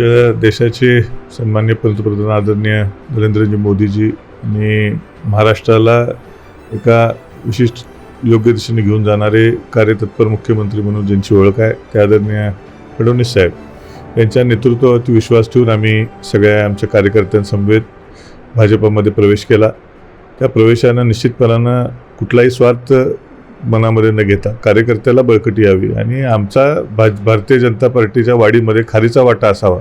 आमच्या देशाचे सन्मान्य पंतप्रधान आदरणीय नरेंद्रजी मोदीजी आणि महाराष्ट्राला एका विशिष्ट योग्य दिशेने घेऊन जाणारे कार्यतत्पर मुख्यमंत्री म्हणून ज्यांची ओळख आहे ते आदरणीय फडणवीस साहेब. यांच्या नेतृत्वावरती विश्वास ठेवून आम्ही सगळ्या आमच्या कार्यकर्त्यांसमवेत भाजपामध्ये प्रवेश केला. त्या प्रवेशानं निश्चितपणानं कुठलाही स्वार्थ मनामध्ये न घेता कार्यकर्त्याला बळकटी यावी आणि आमचा भाज भारतीय जनता पार्टीच्या वाढीमध्ये खारीचा वाटा असावा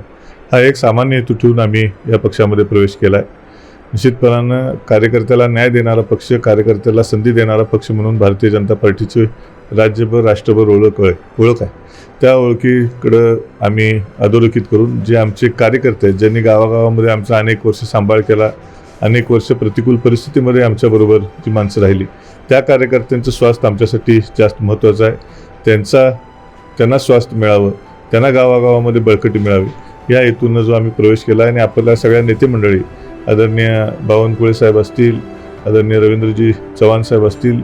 हा एक सामान्य हेतू ठेवून आम्ही या पक्षामध्ये प्रवेश केला आहे निश्चितपणानं कार्यकर्त्याला न्याय देणारा पक्ष कार्यकर्त्याला संधी देणारा पक्ष म्हणून भारतीय जनता पार्टीची राज्यभर राष्ट्रभर ओळख आहे ओळख आहे. त्या ओळखीकडं आम्ही अधोरेखित करून जे आमचे कार्यकर्ते आहेत ज्यांनी गावागावामध्ये आमचा अनेक वर्ष सांभाळ केला अनेक वर्ष प्रतिकूल परिस्थितीमध्ये आमच्याबरोबर ती माणसं राहिली त्या कार्यकर्त्यांचं स्वास्थ्य आमच्यासाठी जास्त महत्त्वाचं आहे. त्यांचा त्यांना स्वास्थ्य मिळावं त्यांना गावागावामध्ये बळकटी मिळावी या हेतूनं जो आम्ही प्रवेश केला आणि आपल्या सगळ्या नेते मंडळी आदरणीय बावनकुळे साहेब असतील आदरणीय रवींद्रजी चव्हाण साहेब असतील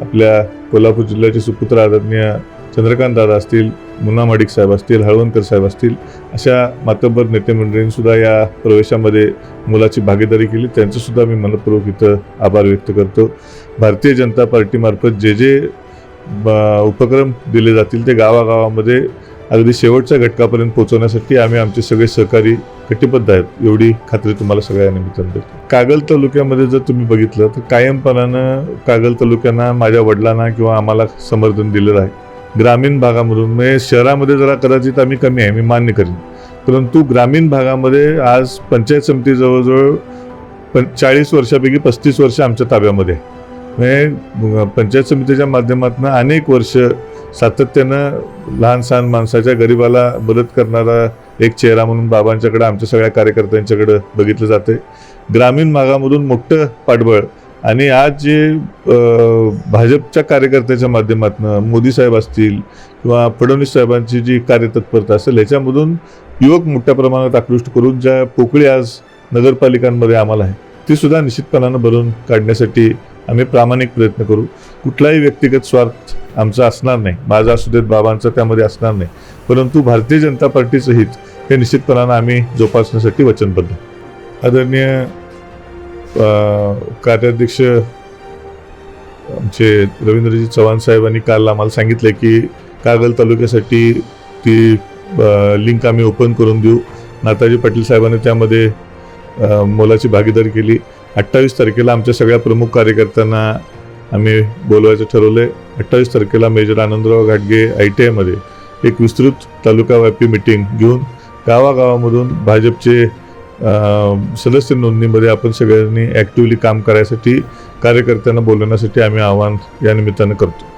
आपल्या कोल्हापूर जिल्ह्याचे सुपुत्र आदरणीय चंद्रकांत दादा असतील मुन्ना माडिक साहेब असतील हळवणकर साहेब असतील अशा मातब्बर नेतेमंडळींनीसुद्धा या प्रवेशामध्ये मुलाची भागीदारी केली. त्यांचंसुद्धा मी मनपूर्वक इथं आभार व्यक्त करतो. भारतीय जनता पार्टीमार्फत जे जे उपक्रम दिले जातील ते गावागावामध्ये अगदी शेवटच्या घटकापर्यंत पोहोचवण्यासाठी आम्ही आमचे सगळे सहकारी कटिबद्ध आहेत एवढी खात्री तुम्हाला सगळ्या निमित्तानं देतो. कागल तालुक्यामध्ये जर तुम्ही बघितलं तर कायमपणानं कागल तालुक्यांना माझ्या वडिलांना किंवा आम्हाला समर्थन दिलेलं आहे. ग्रामीण भागामधून म्हणजे शहरामध्ये जरा कदाचित आम्ही कमी आहे मी मान्य करीन. परंतु ग्रामीण भागामध्ये आज पंचायत समिती जवळजवळ पण चाळीस वर्षापैकी पस्तीस वर्ष आमच्या ताब्यामध्ये आहे. म्हणजे पंचायत समितीच्या माध्यमातून अनेक वर्ष सातत्यानं लहान सहान माणसाच्या गरिबाला मदत करणारा एक चेहरा म्हणून बाबांच्याकडे आमच्या सगळ्या कार्यकर्त्यांच्याकडे बघितलं जाते ग्रामीण भागामधून मोठं पाठबळ आणि आज जे भाजपच्या कार्यकर्त्याच्या माध्यमातून मोदी साहेब असतील किंवा फडणवीस साहेबांची जी कार्यतत्परता असेल ह्याच्यामधून युवक मोठ्या प्रमाणात आकृष्ट करून ज्या पोकळी आज नगरपालिकांमध्ये आम्हाला आहे ती सुद्धा निश्चितपणानं भरून काढण्यासाठी आम्ही प्रामाणिक प्रयत्न करू. कुठलाही व्यक्तिगत स्वार्थ आमचा असणार नाही. माझा असू देत बाबांचा त्यामध्ये असणार नाही. परंतु भारतीय जनता पार्टीचं हित हे निश्चितपणानं आम्ही जोपासण्यासाठी वचनबद्ध. आदरणीय कार्याध्यक्ष आमचे रवींद्रजी चव्हाण साहेबांनी काल आम्हाला सांगितलं की कागल तालुक्यासाठी ती लिंक आम्ही ओपन करून देऊ. नाताजी पाटील साहेबांनी त्यामध्ये मोलाची भागीदारी केली. अठ्ठावीस तारखेला आमच्या सगळ्या प्रमुख कार्यकर्त्यांना आम्ही बोलवायचं ठरवलं आहे अठ्ठावीस तारखेला मेजर आनंदराव घाटगे आय टी आयमध्ये एक विस्तृत तालुकाव्यापी मिटिंग घेऊन गावागावामधून भाजपचे सदस्य नोंदणीमध्ये आपण सगळ्यांनी ॲक्टिव्हली काम करायसाठी कार्यकर्त्यांना बोलवण्यासाठी आम्ही आवाहन या निमित्तानं करतो.